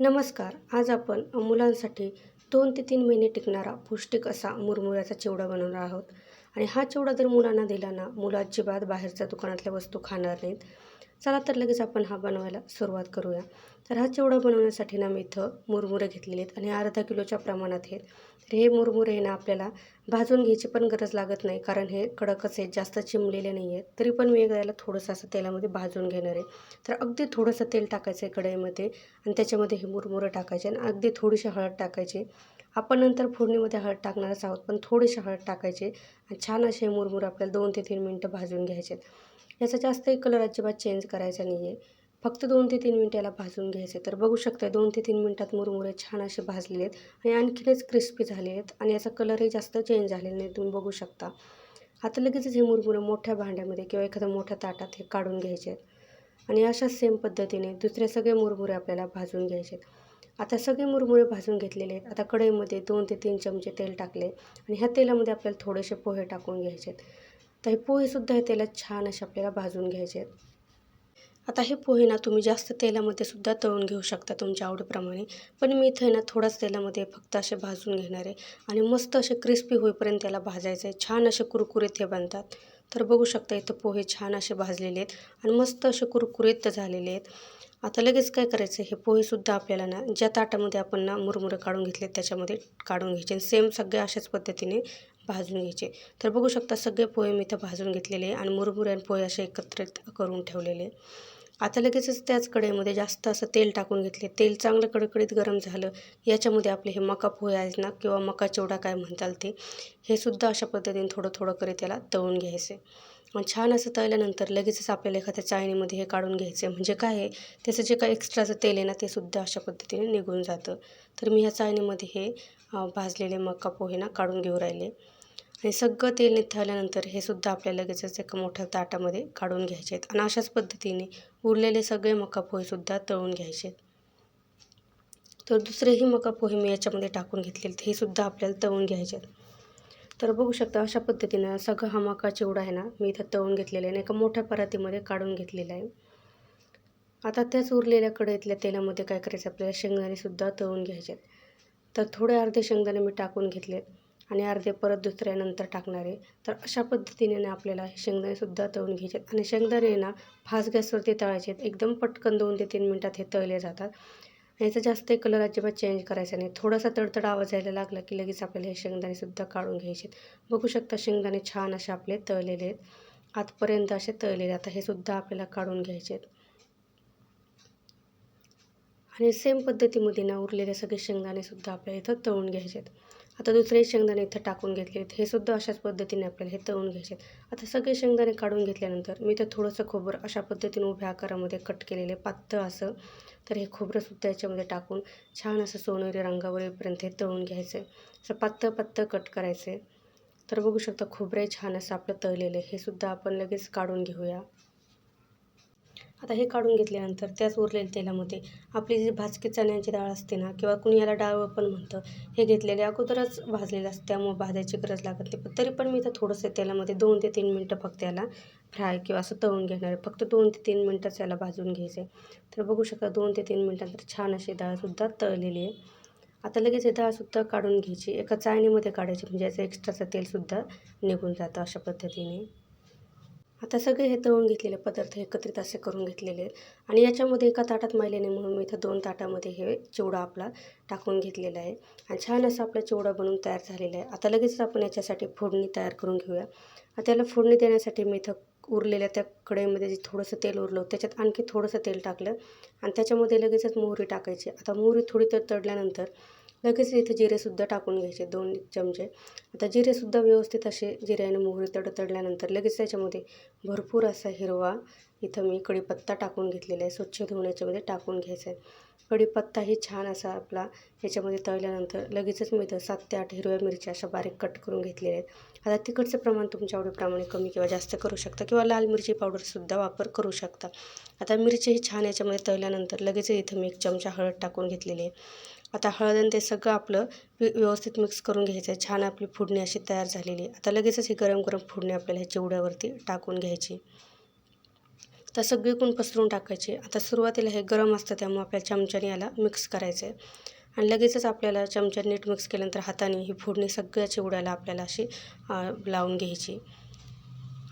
नमस्कार आज आपण मुलांसाठी दोन ते तीन महिने टिकणारा पौष्टिक असा मुरमुऱ्याचा चिवडा बनवणार आहोत. आणि हा चिवडा जर मुलांना दिला ना मुलं अजिबात बाहेरच्या दुकानातल्या वस्तू खाणार नाहीत. चला तर लगेच आपण हा बनवायला सुरुवात करूया. तर हा चिवडा बनवण्यासाठी ना मी इथं मुरमुरे घेतलेले आहेत आणि अर्धा किलोच्या प्रमाणात आहेत. तर हे मुरमुरे हे ना आपल्याला भाजून घ्यायची पण गरज लागत नाही कारण हे कडकच आहेत जास्त चिमलेले नाही आहेत. तरी पण मी याला थोडंसं असं तेलामध्ये भाजून घेणार आहे. तर अगदी थोडंसं तेल टाकायचं आहे कढईमध्ये आणि त्याच्यामध्ये हे मुरमुरे टाकायचे आणि अगदी थोडीशी हळद टाकायची. आपण नंतर फोडणीमध्ये हळद टाकणारच आहोत पण थोडीशी हळद टाकायची आणि छान असे मुरमुर आपल्याला दोन ते तीन मिनटं भाजून घ्यायचे आहेत याचा जास्तही कलर अजिबात चेंज करायचा नाही आहे फक्त दोन ते तीन मिनटं याला भाजून घ्यायचे. तर बघू शकता दोन ते तीन मिनटात मुरमुरे छान असे भाजलेले आहेत आणि आणखीनच क्रिस्पी झाले आहेत आणि याचा कलरही जास्त चेंज झालेला नाही तुम्ही बघू शकता. आता लगेचच हे मुरमुरे मोठ्या भांड्यामध्ये किंवा एखाद्या मोठ्या ताटात हे काढून घ्यायचे आहेत. आणि अशाच सेम पद्धतीने दुसरे सगळे मुरमुरे आपल्याला भाजून घ्यायचे आहेत. आता सगळे मुरमुरे भाजून घेतलेले आहेत. आता कढईमध्ये दोन ते तीन चमचे तेल टाकले आणि ह्या तेलामध्ये आपल्याला थोडेसे पोहे टाकून घ्यायचे आहेत. तर हे पोहेसुद्धा हे तेलात छान असे आपल्याला भाजून घ्यायचे आहेत. आता हे पोहे ना तुम्ही जास्त तेलामध्ये सुद्धा तळून घेऊ शकता तुमच्या आवडीप्रमाणे. पण मी इथे ना थोड्याच तेलामध्ये फक्त असे भाजून घेणार आहे. आणि मस्त असे क्रिस्पी होईपर्यंत त्याला भाजायचं आहे. छान असे कुरकुरीत हे बनतात. तर बघू शकता इथं पोहे छान असे भाजलेले आहेत आणि मस्त असे कुरकुरीत झालेले आहेत. आता लगेच काय करायचं हे पोहेसुद्धा आपल्याला ना ज्या ताटामध्ये आपण ना मुरमुरे काढून घेतले त्याच्यामध्ये काढून घ्यायचे सेम सगळे अशाच पद्धतीने भाजून घ्यायचे. तर बघू शकता सगळे पोहे मी इथं भाजून घेतलेले आणि मुरमुरे आणि पोहे असे एकत्रित करून ठेवलेले आता लगेचच त्याच कढईमध्ये जास्त असं तेल टाकून घेतले. तेल चांगलं कडकडीत गरम झालं. याच्यामध्ये आपले हे मका पोहे आहेत ना किंवा मका चिवडा काय म्हणताल ते हे सुद्धा अशा पद्धतीने थोडं थोडं करीत त्याला तळून घ्यायचे. मग छान असं तळल्यानंतर लगेचच आपल्याला एखाद्या चाळणीमध्ये हे काढून घ्यायचं. म्हणजे काय आहे त्याचं जे काय एक्स्ट्राचं तेल आहे ना ते सुद्धा अशा पद्धतीने निघून जातं. तर मी ह्या चाळणीमध्ये हे भाजलेले मका पोहे ना काढून घेऊ राहिले. आणि सगळं तेल निथळल्यानंतर हे सुद्धा आपल्याला लगेचच एका मोठ्या ताटामध्ये काढून घ्यायचे आहेत. आणि अशाच पद्धतीने उरलेले सगळे मका पोहेसुद्धा तळून घ्यायचे तर दुसरेही मका पोहे मी याच्यामध्ये टाकून घेतलेले हे सुद्धा आपल्याला तळून घ्यायचे आहेत. तर बघू शकता अशा पद्धतीनं सगळं हा मका चिवडा आहे ना मी इथं तळून घेतलेला आहे आणि एका मोठ्या परातीमध्ये काढून घेतलेला आहे. आता त्याच उरलेल्या कढईतल्या तेलामध्ये काय करायचं आपल्याला शेंगदाणेसुद्धा तळून घ्यायचे आहेत. तर थोडे अर्धे शेंगदाणे मी टाकून घेतलेत आणि अर्धे परत दुसऱ्यानंतर टाकणार. आहे तर अशा पद्धतीने ना आपल्याला हे शेंगदाणेसुद्धा तळून घ्यायचे आणि शेंगदाणे ना फास्ट गॅसवरती तळायचे आहेत. एकदम पटकन दोन ते तीन मिनटात हे तळले जातात. याचा जास्त कलर अजिबात चेंज करायचा नाही. थोडासा तडतड आवाज यायला लागला की लगेच आपल्याला हे शेंगदाणेसुद्धा काढून घ्यायचे बघू शकता शेंगदाणे छान असे आपले तळलेले आहेत. आतपर्यंत असे तळलेले आता हे सुद्धा आपल्याला काढून घ्यायचे आहेत. आणि सेम पद्धतीमध्ये ना उरलेले सगळे शेंगदाणेसुद्धा आपल्या इथं तळून घ्यायचे आहेत. आता दुसरे शेंगदाणे इथं टाकून घेतले आहेत. हे सुद्धा अशाच पद्धतीने आपल्याला हे तळून घ्यायचे आहेत. आता सगळे शेंगदाणे काढून घेतल्यानंतर मी ते थोडंसं खोबरं अशा पद्धतीने उभ्या आकारामध्ये कट केलेले पातळ असं. तर हे खोबरंसुद्धा याच्यामध्ये टाकून छान असं सोनेरी रंगावर येईपर्यंत हे तळून घ्यायचं आहे असं पातळ पातळ कट करायचं आहे तर बघू शकता खोबरे छान असं आपलं तळलेलं आहे. हे सुद्धा आपण लगेच काढून घेऊया. आता हे काढून घेतल्यानंतर त्याच उरलेल्या तेलामध्ये आपली जी भाजकी चण्याची डाळ असते ना किंवा कुणी याला डाळ पण म्हणतं हे घेतलेले अगोदरच भाजलेलं असतं. त्यामुळे भाजायची गरज लागत नाही. पण तरी पण मी इथं थोडंसं तेलामध्ये दोन ते तीन मिनटं फक्त याला फ्राय किंवा असं तळून घेणार आहे. फक्त दोन ते तीन मिनटंच याला भाजून घ्यायचं आहे. तर बघू शकता दोन ते तीन मिनटानंतर छान अशी डाळसुद्धा तळलेली आहे. आता लगेच हे डाळसुद्धा काढून घ्यायची. एका चाळणीमध्ये काढायची. म्हणजे याचं एक्स्ट्राचं तेलसुद्धा निघून जातं अशा पद्धतीने. आता सगळे हे तळून घेतलेले पदार्थ एकत्रित असे करून घेतलेले आहेत. आणि याच्यामध्ये एका ताटात मैलेने म्हणून मी इथं दोन ताटामध्ये हे चिवडा आपला टाकून घेतलेला आहे. आणि छान असा आपला चिवडा बनवून तयार झालेला आहे. आता लगेच आपण याच्यासाठी फोडणी तयार करून घेऊया. त्याला फोडणी देण्यासाठी मी इथं उरलेल्या त्या कढईमध्ये जे थोडंसं तेल उरलं त्याच्यात आणखी थोडंसं तेल टाकलं. आणि त्याच्यामध्ये लगेचच मोहरी टाकायची. आता मोहरी थोडी तर तडल्यानंतर लगेच इथे जिरेसुद्धा टाकून घ्यायचे दोन चमचे. आता जिरेसुद्धा व्यवस्थित असे जिऱ्याने मोहरी तडतडल्यानंतर लगेच त्याच्यामध्ये भरपूर असा हिरवा इथं मी कढीपत्ता टाकून घेतलेला आहे स्वच्छ धुवून याच्यामध्ये टाकून घ्यायचा आहे. कढीपत्ताही छान असा आपला याच्यामध्ये तळल्यानंतर लगेचच मी इथं सात ते आठ हिरव्या मिरच्या अशा बारीक कट करून घेतलेल्या आहेत. आता तिखटचं प्रमाण तुमच्या आवडीप्रमाणे कमी किंवा जास्त करू शकता किंवा लाल मिरची पावडरसुद्धा वापर करू शकता. आता मिरचीही छान याच्यामध्ये तळल्यानंतर लगेच इथं मी एक चमचा हळद टाकून घेतलेली आहे. आता हळद आणि ते सगळं आपलं व्यवस्थित मिक्स करून घ्यायचं आहे. छान आपली फोडणी अशी तयार झालेली आता लगेचच ही गरम गरम फोडणी आपल्याला ह्या चिवड्यावरती टाकून घ्यायची. आता सगळीकडून पसरून टाकायची. आता सुरुवातीला हे गरम असतं त्यामुळे आपल्या चमच्याने याला मिक्स करायचं आहे आणि लगेचच आपल्याला चमच्याने नीट मिक्स केल्यानंतर हाताने ही फोडणी सगळ्या चिवड्याला आपल्याला अशी लावून घ्यायची.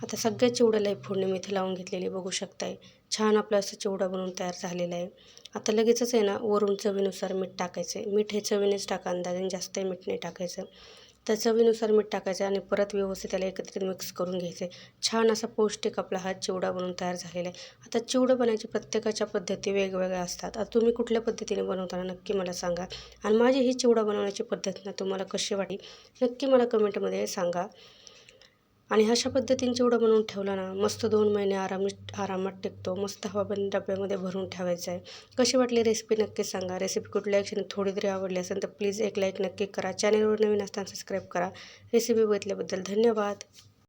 आता सगळ्या चिवड्याला ही फोडणी मी इथे लावून घेतलेली बघू शकताय. छान आपलं असं चिवडा बनवून तयार झालेला आहे. आता लगेचच आहे ना वरून चवीनुसार मीठ टाकायचं आहे मीठ हे चवीनेच टाका अंदाजाने जास्त मीठ नाही टाकायचं. तर चवीनुसार मीठ टाकायचं आणि परत व्यवस्थित त्याला एकत्रित मिक्स करून घ्यायचं छान असा पौष्टिक आपला हा चिवडा बनवून तयार झालेला आहे. आता चिवडं बनायची प्रत्येकाच्या पद्धती वेगवेगळ्या असतात. आता तुम्ही कुठल्या पद्धतीने बनवताना नक्की मला सांगा. आणि माझी ही चिवडा बनवण्याची पद्धत ना तुम्हाला कशी वाटली नक्की मला कमेंटमध्ये सांगा. आणि अशा पद्धतीने चिवडा बनवून ठेवला ना मस्त दोन महिने आरामात आरामात टिकतो. मस्त हवाबंद डब्यामध्ये भरून ठेवायचं आहे. कशी वाटली रेसिपी नक्की सांगा. रेसिपी कुठल्या क्षणी थोडी तरी आवडली असेल तर प्लीज एक लाईक नक्की करा. चॅनलवर नवीन असताना सबस्क्राईब करा. रेसिपी बघितल्याबद्दल धन्यवाद.